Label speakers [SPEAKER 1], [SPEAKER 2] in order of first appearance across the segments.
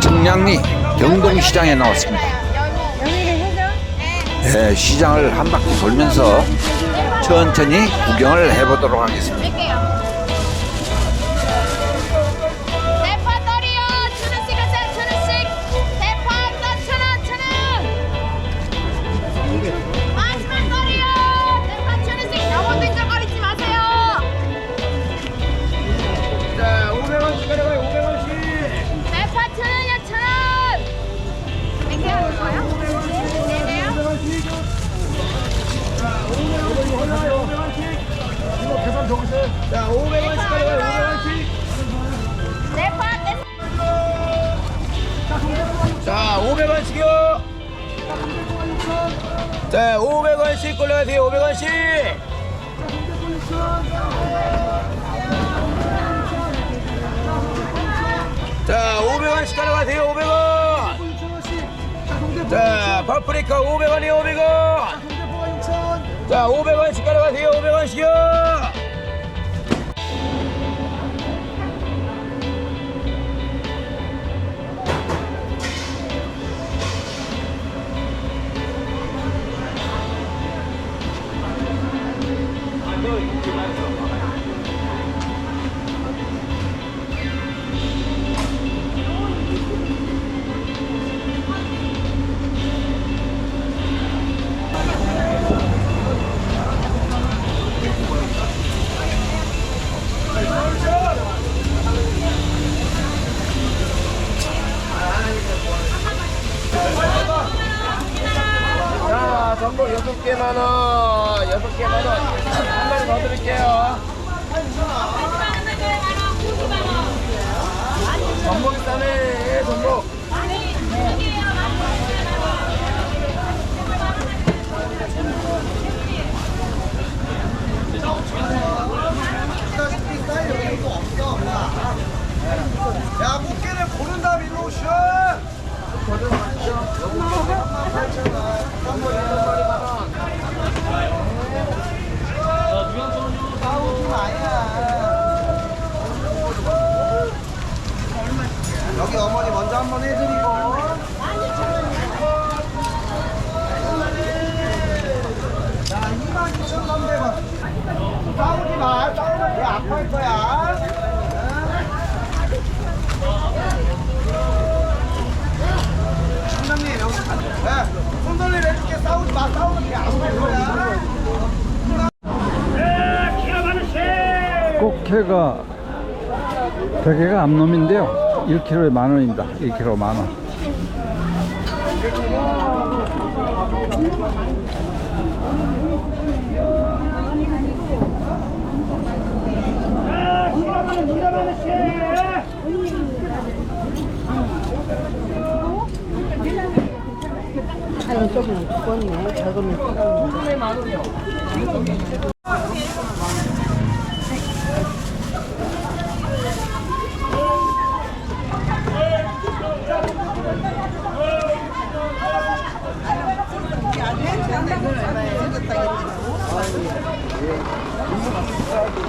[SPEAKER 1] 청량리 경동시장에 나왔습니다.
[SPEAKER 2] 네,
[SPEAKER 1] 시장을 한 바퀴 돌면서 천천히 구경을 해보도록 하겠습니다.
[SPEAKER 3] 자, 500원씩 골라가세요, 500원씩. 자, 500원씩 가져가세요, 500원. 자, 파프리카 500원이요, 500원. 자, 500원씩 가져가세요, 500원씩 이요. 자, 오셔. 여기 어머니 먼저 한번 해드리고. 자, 22,300원. 싸우지 마. 싸우면 얘 아파할 거야. 신남님 여기 네, 손 돌리를 이렇게 싸우지 마. 싸우면 얘 아파할 거야.
[SPEAKER 4] 꽃게가 대게가 암놈인데요 1kg에 만원입니다 1kg 만원
[SPEAKER 3] 아니 조금 죽었네. 적으면 죽었네.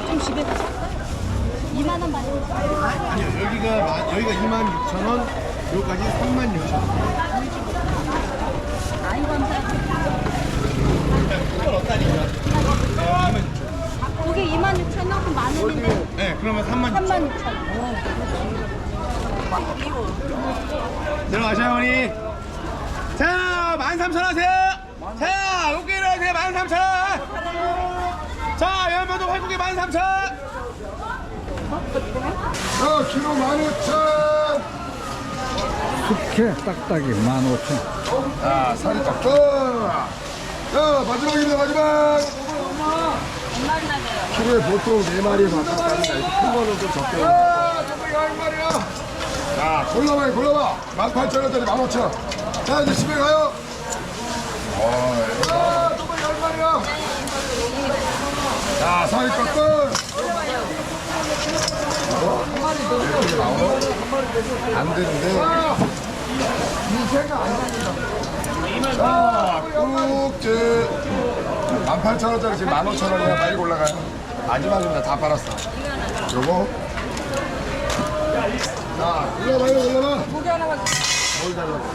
[SPEAKER 3] 좀 집에 가자. 아니요 여기가 마- 여기가 26,000원 여기까지 36,000원.
[SPEAKER 2] 그게 26,000원? 만 원인데?
[SPEAKER 3] 네 그러면 36,000원.
[SPEAKER 2] 36,000원.
[SPEAKER 3] 들어가세요 어머니. 자 13,000원 하세요. 자 여기로 하세요 13,000원. 자 열매도 활국에 13,000원. 자 키로 15,000.
[SPEAKER 4] 숙회 딱딱이 15,000.
[SPEAKER 3] 아, 살이 딱자 마지막입니다, 마지막. 키로에 보통 4마리에서 딱딱합니다. 큰 거는 좀 적게. 아, 1마리야
[SPEAKER 4] 자, 골라봐, 골라봐. 18,000원짜리 15,000 자, 이제 집에 가요. 아, 적당히 한 마리야. 자, 살이 딱딱. 안 되는데. 자 꾹즈 18,000원짜리 지금 15,000원이야 빨리 올라가요. 마지막입니다. 다 팔았어. 요거. 자 올라봐요 올라가 고기 하나만. 뭘 달라고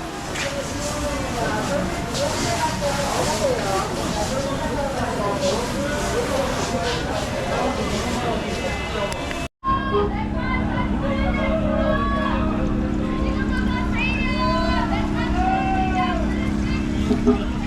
[SPEAKER 5] Thank you.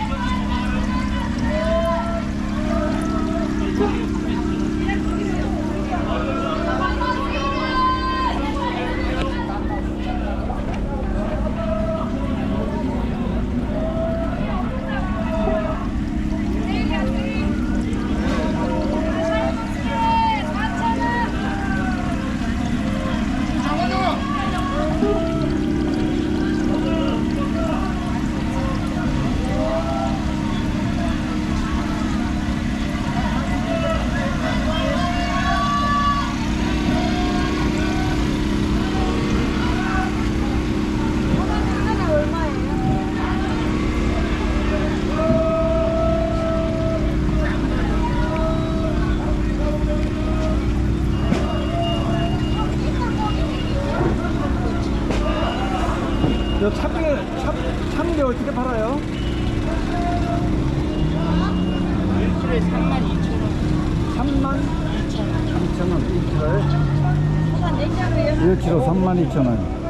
[SPEAKER 5] 1kg 32,000원.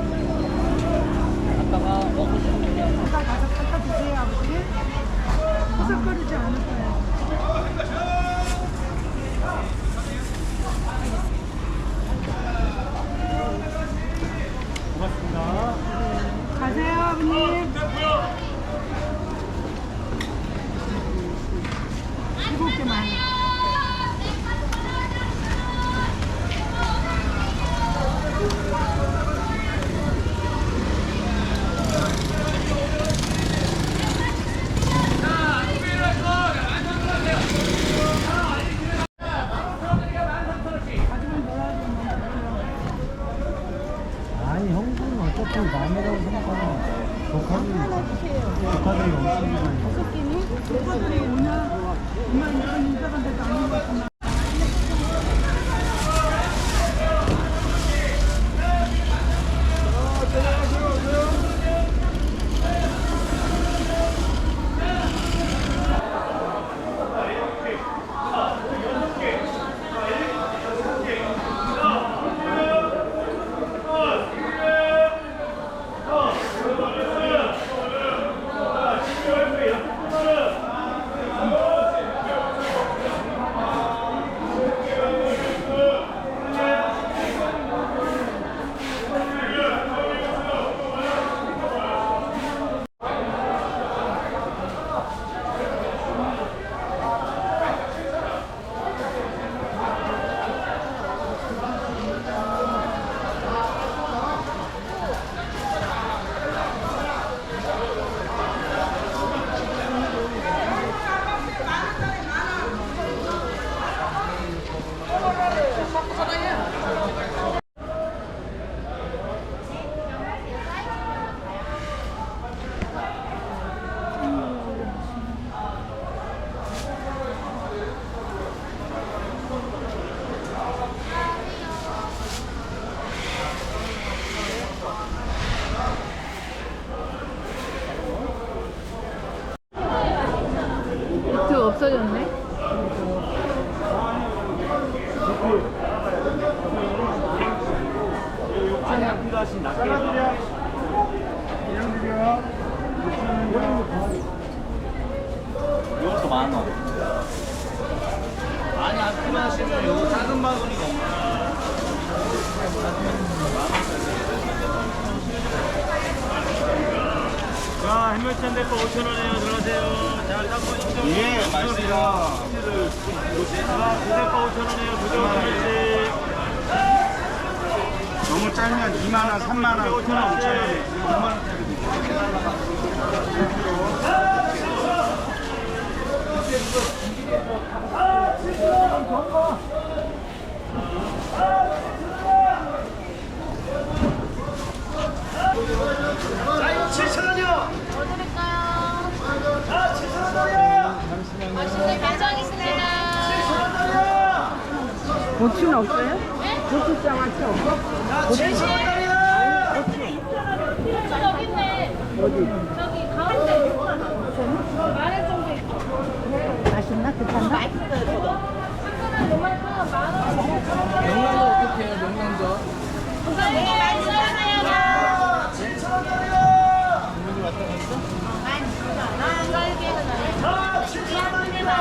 [SPEAKER 6] 7개
[SPEAKER 7] 많아요. 자, 햄물찬 대포 5,000원에요. 들어가세요. 자, 짬뽕 인정. 예, 맛있습니다. 아, 부대포 5,000원에요. 부대포 5,000원씩. 너무
[SPEAKER 3] 짧으면 2만원, 3만원, 5천원, 5천원, 6만원.
[SPEAKER 6] 고추는 없어요? 고추장아찌 없어?
[SPEAKER 3] 자, 7천 원짜리요.
[SPEAKER 8] 여기 있네. 저기 가운데. 있고.
[SPEAKER 6] 맛있나? 괜찮나?
[SPEAKER 8] 맛있어요, 저거. 하나는 요만큼 만 원. 명란젓 어떻게 해요, 명란젓? 네, 맛있어요.
[SPEAKER 3] 자, 7천 원짜리요. 자, 7천 원입니다.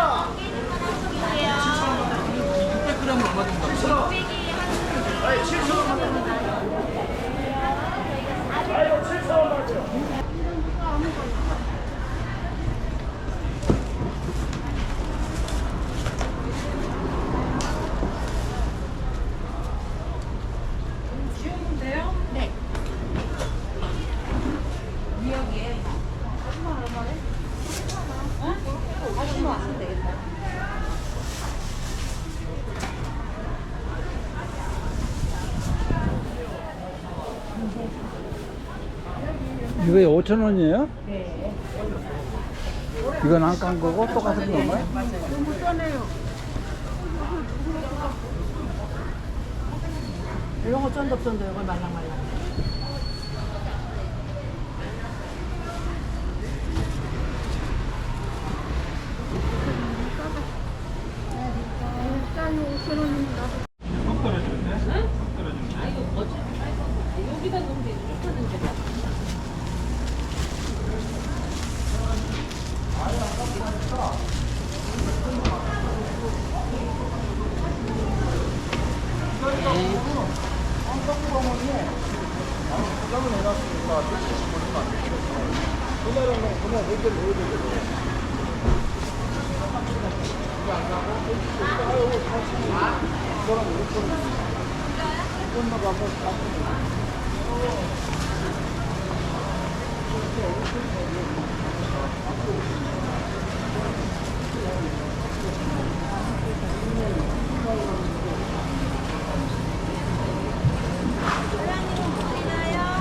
[SPEAKER 3] 600g 얼마 정도? 아니, 7천 원. 아이고, 7천 원 받죠.
[SPEAKER 5] 이거 5천 원이에요? 네. 이건 안 깐 거고 똑같은 건가요?
[SPEAKER 6] 이런 거 쫀득쫀득 이거 말랑말랑.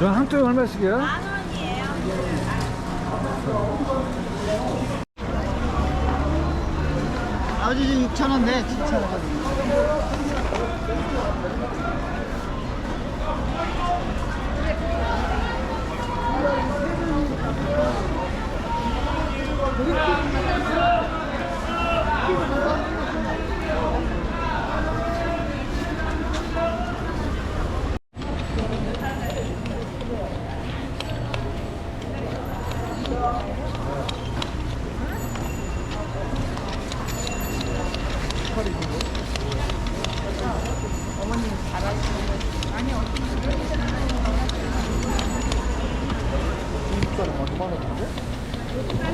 [SPEAKER 5] 저 한쪽에 얼마씩이요?
[SPEAKER 6] 아버지 지금 6천 원 내, 7천 원.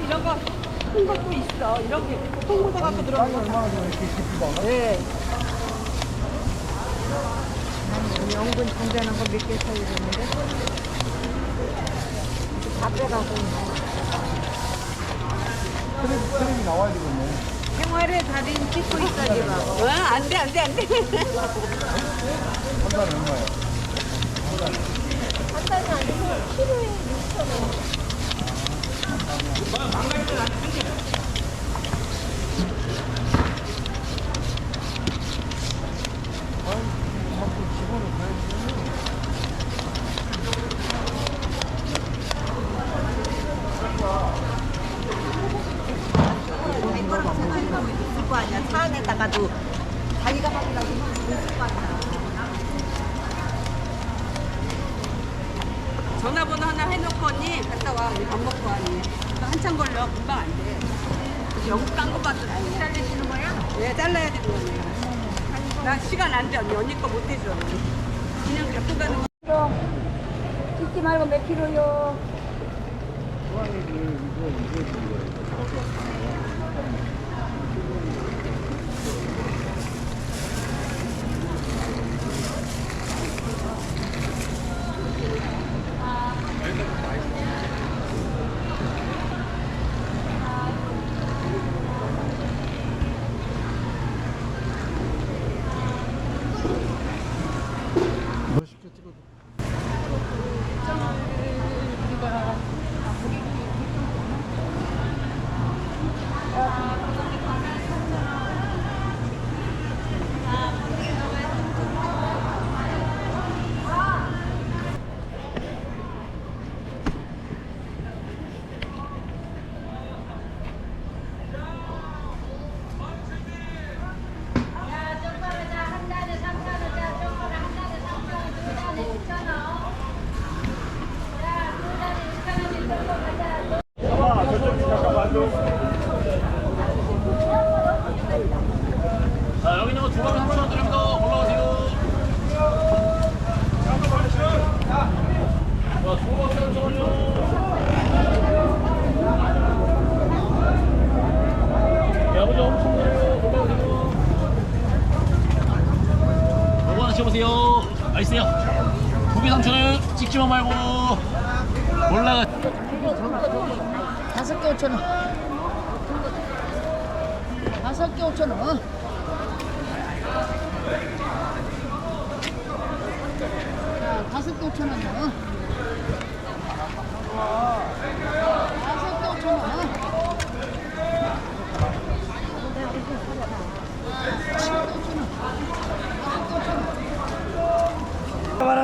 [SPEAKER 1] 이런 거 큰 것도 있어. 이렇게 통고서 갖고 들어간 거. 네. 아니, 영분 충전한 거몇개 사야 되는데. 다 빼가고 있네.
[SPEAKER 3] 트림이 나와야 되겠네.
[SPEAKER 1] 생활의 달인 찍고 있어야지 봐. 어, 안 돼, 안 돼, 안 돼.
[SPEAKER 3] 한 달에 얼마예요?
[SPEAKER 8] 한 달이 아니고 키로에 6천 원.
[SPEAKER 1] 있을 거 아니야. 차 안에다가도 자기가 있을 거 아니야. 전화번호 하나 해놓고 언니 갔다 와. 우리 밥 먹고 와니. 한참 걸려. 금방 안 돼. 영국 딴거 봐도 잘라주는 거야? 네, 잘라야 되는 거야. 나 시간 안 돼, 언니. 언니 거 못 해줘. 그냥 갖고 가는 거.
[SPEAKER 8] 찍지 말고 몇 킬로요?
[SPEAKER 7] 조각 5천 원.
[SPEAKER 8] 다섯 개 5천 원. 자, 다섯 개 5천 원이요. 개 5천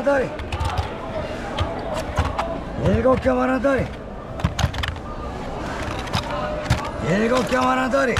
[SPEAKER 3] 다리 일곱 개만원짜리 일곱 개 하나더리